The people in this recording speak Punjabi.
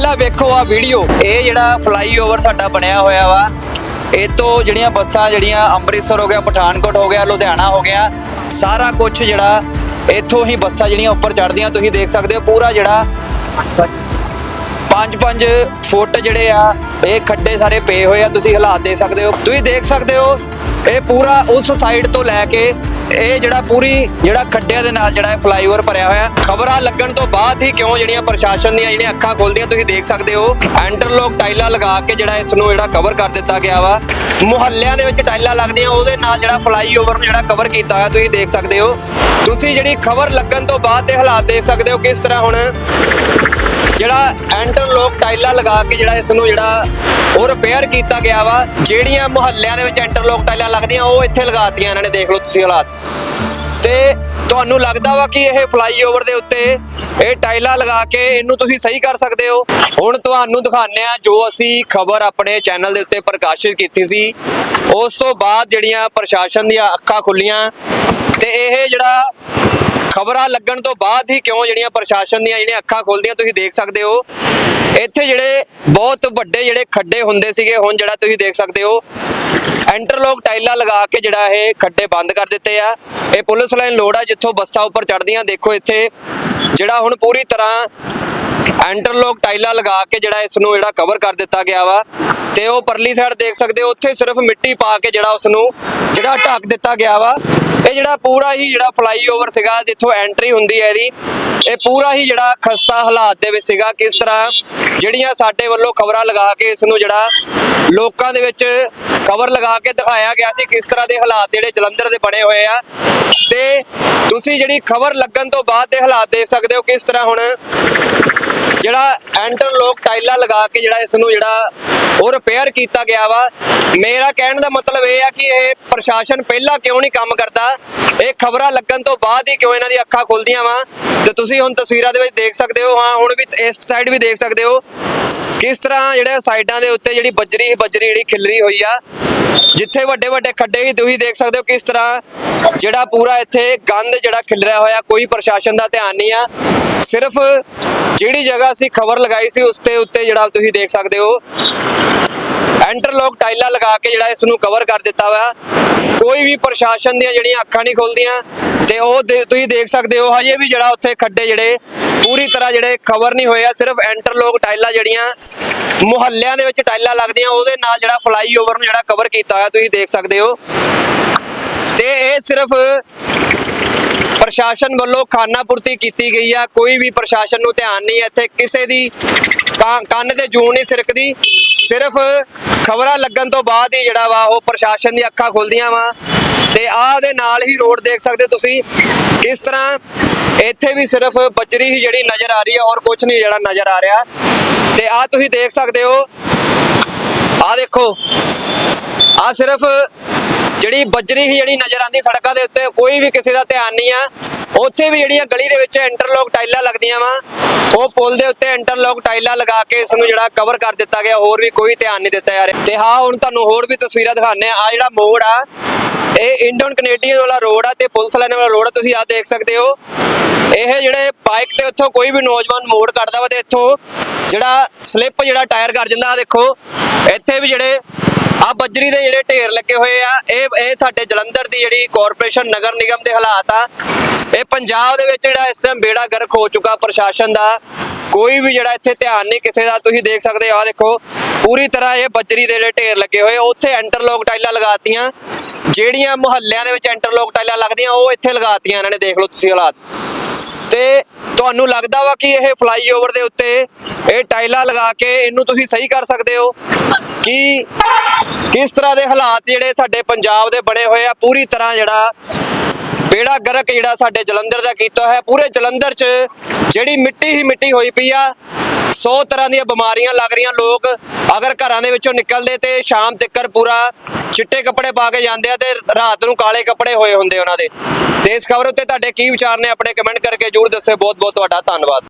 ਪਹਿਲਾਂ ਵੇਖੋ ਆ ਵੀਡੀਓ ਇਹ ਜਿਹੜਾ ਫਲਾਈਓਵਰ ਸਾਡਾ ਬਣਿਆ ਹੋਇਆ ਵਾ, ਇਹ ਤੋਂ ਜਿਹੜੀਆਂ ਬੱਸਾਂ ਜਿਹੜੀਆਂ ਅੰਮ੍ਰਿਤਸਰ ਹੋ ਗਿਆ, ਪਠਾਨਕੋਟ ਹੋ ਗਿਆ, ਲੁਧਿਆਣਾ ਹੋ ਗਿਆ, ਸਾਰਾ ਕੁਝ ਜਿਹੜਾ ਇੱਥੋਂ ਹੀ ਬੱਸਾਂ ਜਿਹੜੀਆਂ ਉੱਪਰ ਚੜ੍ਹਦੀਆਂ, ਤੁਸੀਂ ਦੇਖ ਸਕਦੇ ਹੋ, ਪੂਰਾ ਜਿਹੜਾ 5-5 ਫੁੱਟ ਜਿਹੜੇ ਆ, ਇਹ ਖੱਡੇ ਸਾਰੇ ਪਏ ਹੋਏ ਆ, ਤੁਸੀਂ ਹਾਲਾਤ ਦੇਖ ਸਕਦੇ ਹੋ। ਤੁਸੀਂ ਦੇਖ ਸਕਦੇ ਹੋ, ਇਹ ਪੂਰਾ ਉਸ ਸਾਈਡ ਤੋਂ ਲੈ ਕੇ ਇਹ ਜਿਹੜਾ ਪੂਰੀ, ਜਿਹੜਾ ਖੱਡਿਆਂ ਦੇ ਨਾਲ ਜਿਹੜਾ ਫਲਾਈਓਵਰ ਭਰਿਆ ਹੋਇਆ, ਖਬਰਾਂ ਲੱਗਣ ਤੋਂ ਬਾਅਦ ਹੀ ਕਿਉਂ ਜਿਹੜੀਆਂ ਪ੍ਰਸ਼ਾਸਨ ਦੀਆਂ ਜਿਹੜੀਆਂ ਅੱਖਾਂ ਖੋਲਦੀਆਂ, ਤੁਸੀਂ ਦੇਖ ਸਕਦੇ ਹੋ। ਐਂਟਰਲੋਕ ਟਾਈਲਾਂ ਲਗਾ ਕੇ ਜਿਹੜਾ ਇਸ ਨੂੰ ਜਿਹੜਾ ਕਵਰ ਕਰ ਦਿੱਤਾ ਗਿਆ ਵਾ। ਮੁਹੱਲਿਆਂ ਦੇ ਵਿੱਚ ਟਾਈਲਾਂ ਲੱਗਦੀਆਂ, ਉਹਦੇ ਨਾਲ ਜਿਹੜਾ ਫਲਾਈਓਵਰ ਨੂੰ ਜਿਹੜਾ ਕਵਰ ਕੀਤਾ ਹੋਇਆ, ਤੁਸੀਂ ਦੇਖ ਸਕਦੇ ਹੋ। ਤੁਸੀਂ ਜਿਹੜੀ ਖਬਰ ਲੱਗਣ ਤੋਂ ਬਾਅਦ ਦੇ ਹਾਲਾਤ ਦੇਖ ਸਕਦੇ ਹੋ, ਕਿਸ ਤਰ੍ਹਾਂ ਹੁਣ ਜਿਹੜਾ ਐਂਟਰਲੋਕ ਟਾਈਲਾਂ ਲਗਾ ਕੇ ਜਿਹੜਾ ਇਸ ਨੂੰ ਜਿਹੜਾ ਉਹ ਰਿਪੇਅਰ ਕੀਤਾ ਗਿਆ ਵਾ, ਜਿਹੜੀਆਂ ਮੁਹੱਲਿਆਂ ਦੇ ਵਿੱਚ ਐਂਟਰਲੋਕ ਟਾਈਲਾਂ ਲੱਗਦੀਆਂ, ਉਹ ਇੱਥੇ ਲਗਾਤੀਆਂ ਇਹਨਾਂ ਨੇ, ਦੇਖ ਲਓ ਤੁਸੀਂ ਹਾਲਾਤ। ਤੇ ਤੁਹਾਨੂੰ ਲੱਗਦਾ ਵਾ ਕਿ ਇਹ ਫਲਾਈਓਵਰ ਦੇ ਉੱਤੇ ਇਹ ਟਾਈਲਾਂ ਲਗਾ ਕੇ ਇਹਨੂੰ ਤੁਸੀਂ ਸਹੀ ਕਰ ਸਕਦੇ ਹੋ? ਹੁਣ ਤੁਹਾਨੂੰ ਦਿਖਾਉਂਦੇ ਆ ਜੋ ਅਸੀਂ ਖਬਰ ਆਪਣੇ ਚੈਨਲ ਦੇ ਉੱਤੇ ਪ੍ਰਕਾਸ਼ਿਤ ਕੀਤੀ ਸੀ। ਉਸ ਤੋਂ ਬਾਅਦ ਜਿਹੜੀਆਂ ਪ੍ਰਸ਼ਾਸਨ ਦੀਆਂ ਅੱਖਾਂ ਖੁੱਲੀਆਂ ਤੇ ਇਹ ਜਿਹੜਾ ਖਬਰਾਂ ਲੱਗਣ ਤੋਂ ਬਾਅਦ ਹੀ ਕਿਉਂ ਜਿਹੜੀਆਂ ਪ੍ਰਸ਼ਾਸਨ ਦੀਆਂ ਜਿਹੜੀਆਂ ਅੱਖਾਂ ਖੋਲਦੀਆਂ ਤੁਸੀਂ ਦੇਖ ਸਕਦੇ ਹੋ? ਇੱਥੇ ਜਿਹੜੇ ਬਹੁਤ ਵੱਡੇ ਜਿਹੜੇ ਖੱਡੇ ਹੁੰਦੇ ਸੀਗੇ, ਹੁਣ ਜਿਹੜਾ ਤੁਸੀਂ ਦੇਖ ਸਕਦੇ ਹੋ ਐਂਟਰਲੋਕ ਟਾਈਲਾਂ ਲਗਾ ਕੇ ਜਿਹੜਾ ਇਹ ਖੱਡੇ ਬੰਦ ਕਰ ਦਿੱਤੇ ਆ। ਇਹ ਪੁਲਿਸ ਲਾਈਨ ਲੋੜ ਆ ਜਿੱਥੋਂ ਬੱਸਾਂ ਉੱਪਰ ਚੜ੍ਹਦੀਆਂ, ਦੇਖੋ ਇੱਥੇ। ਜਿਹੜਾ ਹੁਣ ਪੂਰੀ ਤਰ੍ਹਾਂ ਐਂਟਰਲੋਕ ਟਾਈਲਾਂ ਲਗਾ ਕੇ ਜਿਹੜਾ ਇਸ ਨੂੰ ਜਿਹੜਾ ਕਵਰ ਕਰ ਦਿੱਤਾ ਗਿਆ ਵਾ। ਤੇ ਉਹ ਪਰਲੀ ਸਾਈਡ ਦੇਖ ਸਕਦੇ ਹੋ, ਉੱਥੇ ਸਿਰਫ ਮਿੱਟੀ ਪਾ ਕੇ ਜਿਹੜਾ ਉਸ ਨੂੰ ਜਿਹੜਾ ਢੱਕ ਦਿੱਤਾ ਗਿਆ ਵਾ। ਇਹ ਜਿਹੜਾ ਪੂਰਾ ਹੀ ਜਿਹੜਾ ਫਲਾਈਓਵਰ ਸੀਗਾ, ਜਿੱਥੋਂ ਐਂਟਰੀ ਹੁੰਦੀ ਹੈ ਇਹਦੀ, ਇਹ ਪੂਰਾ ਹੀ ਜਿਹੜਾ ਖਸਤਾ ਹਾਲਾਤ ਦੇ ਵਿੱਚ ਸੀਗਾ, ਕਿਸ ਤਰ੍ਹਾਂ ਜਿਹੜੀਆਂ ਸਾਡੇ ਵੱਲੋਂ ਖਬਰਾਂ ਲਗਾ ਕੇ ਇਸ ਨੂੰ ਜਿਹੜਾ ਲੋਕਾਂ ਦੇ ਵਿੱਚ ਖਬਰ ਲਗਾ ਕੇ ਦਿਖਾਇਆ ਗਿਆ ਸੀ, ਕਿਸ ਤਰ੍ਹਾਂ ਦੇ ਹਾਲਾਤ ਜਿਹੜੇ ਜਲੰਧਰ ਦੇ ਬਣੇ ਹੋਏ ਆ। ਤੇ ਤੁਸੀਂ ਜਿਹੜੀ ਖਬਰ ਲੱਗਣ ਤੋਂ ਬਾਅਦ ਦੇ ਹਾਲਾਤ ਦੇਖ ਸਕਦੇ ਹੋ ਕਿਸ ਤਰ੍ਹਾਂ ਹੁਣ ਜਿਹੜਾ ਐਂਟਰਲੋਕ ਟਾਈਲਾਂ ਲਗਾ ਕੇ ਜਿਹੜਾ ਇਸ ਨੂੰ ਜਿਹੜਾ ਉਹ ਰਿਪੇਅਰ ਕੀਤਾ ਗਿਆ ਵਾ। ਮੇਰਾ ਕਹਿਣ ਦਾ ਮਤਲਬ ਇਹ ਆ ਕਿ ਇਹ ਪ੍ਰਸ਼ਾਸਨ ਪਹਿਲਾਂ ਕਿਉਂ ਨਹੀਂ ਕੰਮ ਕਰਦਾ? ਇਹ ਖਬਰਾਂ ਲੱਗਣ ਤੋਂ ਬਾਅਦ ਹੀ ਕਿਉਂ ਇਹਨਾਂ ਦੀ ਅੱਖਾਂ ਖੁੱਲਦੀਆਂ ਵਾ? ਤੇ ਤੁਸੀਂ ਹੁਣ ਤਸਵੀਰਾਂ ਦੇ ਵਿੱਚ ਦੇਖ ਸਕਦੇ ਹੋ, ਹਾਂ, ਹੁਣ ਵੀ ਇਸ ਸਾਈਡ ਵੀ ਦੇਖ ਸਕਦੇ ਹੋ। ਕਿਸ ਤਰ੍ਹਾਂ ਜਿਹੜੇ ਸਾਈਡਾਂ ਦੇ ਉੱਤੇ ਜਿਹੜੀ ਬੱਜਰੀ ਹੀ ਬੱਜਰੀ ਜਿਹੜੀ ਖਿਲਰੀ ਹੋਈ ਆ, ਜਿੱਥੇ ਵੱਡੇ ਵੱਡੇ ਖੱਡੇ ਹੀ ਤੁਸੀਂ ਦੇਖ ਸਕਦੇ ਹੋ ਕਿਸ ਤਰ੍ਹਾਂ ਜਿਹੜਾ ਪੂਰਾ ਇੱਥੇ ਗੰਦ ਜਿਹੜਾ ਖਿਲਰਿਆ ਹੋਇਆ, ਕੋਈ ਪ੍ਰਸ਼ਾਸਨ ਦਾ ਧਿਆਨ ਨਹੀਂ ਆ। ਸਿਰਫ ਜਿਹੜੀ ਜਗ੍ਹਾ ਅਸੀਂ ਖਬਰ ਲਗਾਈ ਸੀ, ਉਸ ਤੇ ਉੱਤੇ ਜਿਹੜਾ ਤੁਸੀਂ ਦੇਖ ਸਕਦੇ ਹੋ ਐਂਟਰਲੋਕ ਟਾਈਲਾਂ ਲਗਾ ਕੇ ਜਿਹੜਾ ਇਸ ਨੂੰ ਕਵਰ ਕਰ ਦਿੱਤਾ ਹੋਇਆ ਕੋਈ ਵੀ ਪ੍ਰਸ਼ਾਸਨ ਦੀਆਂ ਜਿਹੜੀਆਂ ਅੱਖਾਂ ਨਹੀਂ ਖੁੱਲਦੀਆਂ, ਤੇ ਉਹ ਦੇ- ਤੁਸੀਂ ਦੇਖ ਸਕਦੇ ਹੋ, ਹਜੇ ਵੀ ਜਿਹੜਾ ਉੱਥੇ ਖੱਡੇ ਜਿਹੜੇ, ਪੂਰੀ ਤਰ੍ਹਾਂ ਜਿਹੜੇ ਕਵਰ ਨਹੀਂ ਹੋਏ ਆ, ਸਿਰਫ ਐਂਟਰਲੋਕ ਟਾਈਲਾਂ ਜਿਹੜੀਆਂ, ਮੁਹੱਲਿਆਂ ਦੇ ਵਿੱਚ ਟਾਈਲਾਂ ਲੱਗਦੀਆਂ, ਉਹਦੇ ਨਾਲ ਜਿਹੜਾ ਫਲਾਈਓਵਰ ਨੂੰ ਜਿਹੜਾ ਕਵਰ ਕੀਤਾ ਹੋਇਆ, ਤੁਸੀਂ ਦੇਖ ਸਕਦੇ ਹੋ। ਤੇ ਇਹ ਸਿਰਫ ਪ੍ਰਸ਼ਾਸਨ ਵੱਲੋਂ ਖਾਨਾ ਕੀਤੀ ਗਈ ਆ। ਕੋਈ ਵੀ ਪ੍ਰਸ਼ਾਸਨ ਨੂੰ ਧਿਆਨ ਨਹੀਂ ਇੱਥੇ। ਕਿਸੇ ਦੀ ਕੰਨ ਤੇ ਜੂੰ ਨਹੀਂ ਸਿਰਕਦੀ। ਸਿਰਫ ਖਬਰਾਂ ਲੱਗਣ ਤੋਂ ਬਾਅਦ ਹੀ ਜਿਹੜਾ ਵਾ ਉਹ ਪ੍ਰਸ਼ਾਸਨ ਦੀ ਅੱਖਾਂ ਖੁੱਲਦੀਆਂ ਵਾ। ਤੇ ਆਹ ਦੇ ਨਾਲ ਹੀ ਰੋਡ ਦੇਖ ਸਕਦੇ ਹੋ ਤੁਸੀਂ। ਕਿਸ ਤਰ੍ਹਾਂ ਇੱਥੇ ਵੀ ਸਿਰਫ ਬੱਜਰੀ ਹੀ ਜਿਹੜੀ ਨਜ਼ਰ ਆ ਰਹੀ ਹੈ ਔਰ ਕੁਝ ਨਹੀਂ ਜਿਹੜਾ ਨਜ਼ਰ ਆ ਰਿਹਾ। ਤੇ ਆਹ ਤੁਸੀਂ ਦੇਖ ਸਕਦੇ ਹੋ। ਆਹ ਦੇਖੋ। ਆ ਸਿਰਫ ਜਿਹੜੀ ਬਜਰੀ ਹੀ ਜਿਹੜੀ ਨਜ਼ਰ ਆਂਦੀ ਸੜਕਾਂ ਦੇ ਉੱਤੇ, ਕੋਈ ਵੀ ਕਿਸੇ ਦਾ ਧਿਆਨ ਨਹੀਂ ਆ। ਉੱਥੇ ਵੀ ਜਿਹੜੀਆਂ ਗਲੀ ਦੇ ਵਿੱਚ ਇੰਟਰਲੋਕ ਟਾਈਲਾਂ ਲੱਗਦੀਆਂ ਵਾ, ਉਹ ਪੁਲ ਦੇ ਉੱਤੇ ਇੰਟਰਲੋਕ ਟਾਈਲਾਂ ਲਗਾ ਕੇ ਇਸ ਨੂੰ ਜਿਹੜਾ ਕਵਰ ਕਰ ਦਿੱਤਾ ਗਿਆ, ਹੋਰ ਵੀ ਕੋਈ ਧਿਆਨ ਨਹੀਂ ਦਿੱਤਾ ਜਾ ਰਿਹਾ। ਤੇ ਹਾਂ, ਹੁਣ ਤੁਹਾਨੂੰ ਹੋਰ ਵੀ ਤਸਵੀਰਾਂ ਦਿਖਾਉਂਦੇ ਆ ਆ ਜਿਹੜਾ ਮੋੜ ਆ, ਇਹ ਇੰਡੋਨ ਕੈਨੇਡੀਅਨ ਵਾਲਾ ਰੋਡ ਆ ਤੇ ਪੁਲਿਸ ਲਾਈਨ ਵਾਲਾ ਰੋਡ ਆ, ਤੁਸੀਂ ਆ ਦੇਖ ਸਕਦੇ ਹੋ। ਇਹ ਜਿਹੜੇ ਬਾਈਕ ਤੇ ਉੱਥੋਂ ਕੋਈ ਵੀ ਨੌਜਵਾਨ ਮੋੜ ਕੱਢਦਾ ਵਾ ਤੇ ਇੱਥੋਂ ਜਿਹੜਾ ਸਲਿੱਪ ਜਿਹੜਾ ਟਾਇਰ ਕਰ ਜਾਂਦਾ ਆ ਦੇਖੋ, ਇੱਥੇ ਵੀ ਜਿਹੜੇ ਆ ਬੱਜਰੀ ਦੇ ਜਿਹੜੇ ਢੇਰ ਲੱਗੇ ਹੋਏ ਆ, ਇਹ ਇਹ ਸਾਡੇ ਜਲੰਧਰ ਦੀ ਜਿਹੜੀ ਕਾਰਪੋਰੇਸ਼ਨ ਨਗਰ ਨਿਗਮ ਦੇ ਹਾਲਾਤ ਆ, ਇਹ ਪੰਜਾਬ ਦੇ ਵਿੱਚ ਜਿਹੜਾ ਇਸ ਟਾਈਮ ਬੇੜਾ ਗਰਕ ਹੋ ਚੁੱਕਾ ਪ੍ਰਸ਼ਾਸਨ ਦਾ, ਕੋਈ ਵੀ ਜਿਹੜਾ ਇੱਥੇ ਧਿਆਨ ਨਹੀਂ ਕਿਸੇ ਦਾ, ਤੁਸੀਂ ਦੇਖ ਸਕਦੇ ਹੋ ਆ ਦੇਖੋ ਪੂਰੀ ਤਰ੍ਹਾਂ ਇਹ ਬੱਜਰੀ ਦੇ ਜਿਹੜੇ ਢੇਰ ਲੱਗੇ ਹੋਏ, ਉੱਥੇ ਇੰਟਰਲੋਕ ਟਾਈਲਾਂ ਲਗਾਤੀਆਂ। ਜਿਹੜੀਆਂ ਮੁਹੱਲਿਆਂ ਦੇ ਵਿੱਚ ਇੰਟਰਲੋਕ ਟਾਈਲਾਂ ਲੱਗਦੀਆਂ, ਉਹ ਇੱਥੇ ਲਗਾਤੀਆਂ ਇਹਨਾਂ ਨੇ, ਦੇਖ ਲਓ ਤੁਸੀਂ ਹਾਲਾਤ। ਤੇ ਤੁਹਾਨੂੰ ਲੱਗਦਾ ਵਾ ਕਿ ਇਹ ਫਲਾਈਓਵਰ ਦੇ ਉੱਤੇ ਇਹ ਟਾਈਲਾਂ ਲਗਾ ਕੇ ਇਹਨੂੰ ਤੁਸੀਂ ਸਹੀ ਕਰ ਸਕਦੇ ਹੋ? ਕਿ ਕਿਸ ਤਰ੍ਹਾਂ ਦੇ ਹਾਲਾਤ ਜਿਹੜੇ ਸਾਡੇ ਪੰਜਾਬ ਦੇ ਬਣੇ ਹੋਏ ਆ, ਪੂਰੀ ਤਰ੍ਹਾਂ ਜਿਹੜਾ ਬੇੜਾ ਗਰਕ ਜਿਹੜਾ ਸਾਡੇ ਜਲੰਧਰ ਦਾ ਕੀਤਾ ਹੋਇਆ, ਪੂਰੇ ਜਲੰਧਰ 'ਚ ਜਿਹੜੀ ਮਿੱਟੀ ਹੀ ਮਿੱਟੀ ਹੋਈ ਪਈ ਆ 100 ਤਰ੍ਹਾਂ ਦੀਆਂ ਬਿਮਾਰੀਆਂ ਲੱਗ ਰਹੀਆਂ। ਲੋਕ ਅਗਰ ਘਰਾਂ ਦੇ ਵਿੱਚੋਂ ਨਿਕਲਦੇ ਤੇ ਸ਼ਾਮ ਤੱਕਰ ਪੂਰਾ ਚਿੱਟੇ ਕੱਪੜੇ ਪਾ ਕੇ ਜਾਂਦੇ ਆ ਤੇ ਰਾਤ ਨੂੰ ਕਾਲੇ ਕੱਪੜੇ ਹੋਏ ਹੁੰਦੇ ਉਹਨਾਂ ਦੇ। ਤੇ ਇਸ ਖਬਰ ਉੱਤੇ ਤੁਹਾਡੇ ਕੀ ਵਿਚਾਰ ਨੇ, ਆਪਣੇ ਕਮੈਂਟ ਕਰਕੇ ਜਰੂਰ ਦੱਸਿਓ। ਬਹੁਤ ਬਹੁਤ ਤੁਹਾਡਾ ਧੰਨਵਾਦ।